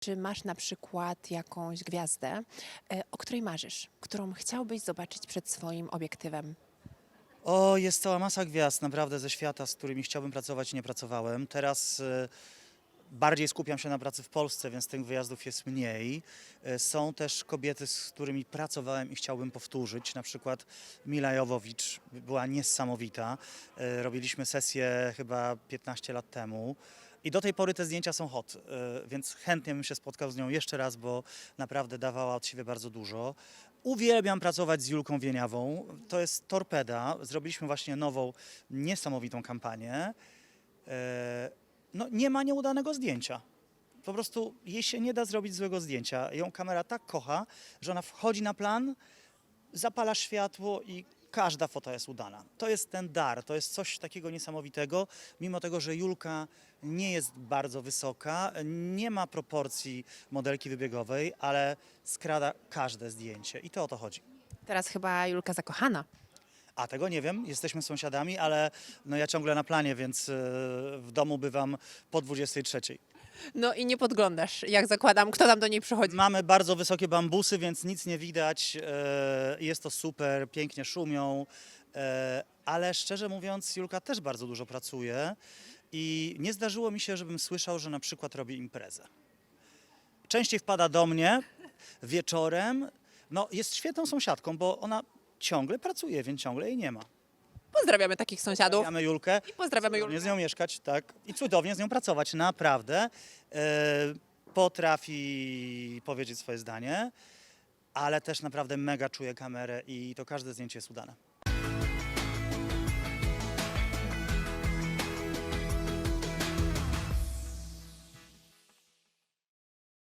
Czy masz na przykład jakąś gwiazdę, e, o której marzysz, którą chciałbyś zobaczyć przed swoim obiektywem? O, jest cała masa gwiazd naprawdę ze świata, z którymi chciałbym pracować i nie pracowałem. Teraz e, bardziej skupiam się na pracy w Polsce, więc tych wyjazdów jest mniej. E, Są też kobiety, z którymi pracowałem i chciałbym powtórzyć. Na przykład Mila Jowowicz była niesamowita. E, Robiliśmy sesję chyba 15 lat temu. I do tej pory te zdjęcia są hot, e, więc chętnie bym się spotkał z nią jeszcze raz, bo naprawdę dawała od siebie bardzo dużo. Uwielbiam pracować z Julką Wieniawą. To jest torpeda. Zrobiliśmy właśnie nową, niesamowitą kampanię. No, nie ma nieudanego zdjęcia. Po prostu jej się nie da zrobić złego zdjęcia. Ją kamera tak kocha, że ona wchodzi na plan, zapala światło i każda fota jest udana. To jest ten dar, to jest coś takiego niesamowitego, mimo tego, że Julka nie jest bardzo wysoka, nie ma proporcji modelki wybiegowej, ale skrada każde zdjęcie i to o to chodzi. Teraz chyba Julka zakochana. A tego nie wiem, jesteśmy sąsiadami, ale no ja ciągle na planie, więc e, w domu bywam po 23. No i nie podglądasz, jak zakładam, kto tam do niej przychodzi. Mamy bardzo wysokie bambusy, więc nic nie widać. e, Jest to super, pięknie szumią, e, ale szczerze mówiąc, Julka też bardzo dużo pracuje i nie zdarzyło mi się, żebym słyszał, że na przykład robi imprezę. Częściej wpada do mnie wieczorem. No, jest świetną sąsiadką, bo ona ciągle pracuje, więc ciągle jej nie ma. Pozdrawiamy takich sąsiadów. Pozdrawiamy Julkę. I pozdrawiamy Cudownie Julkę. z nią mieszkać, tak. I cudownie z nią pracować, naprawdę. E, potrafi powiedzieć swoje zdanie, ale też naprawdę mega czuje kamerę i to każde zdjęcie jest udane.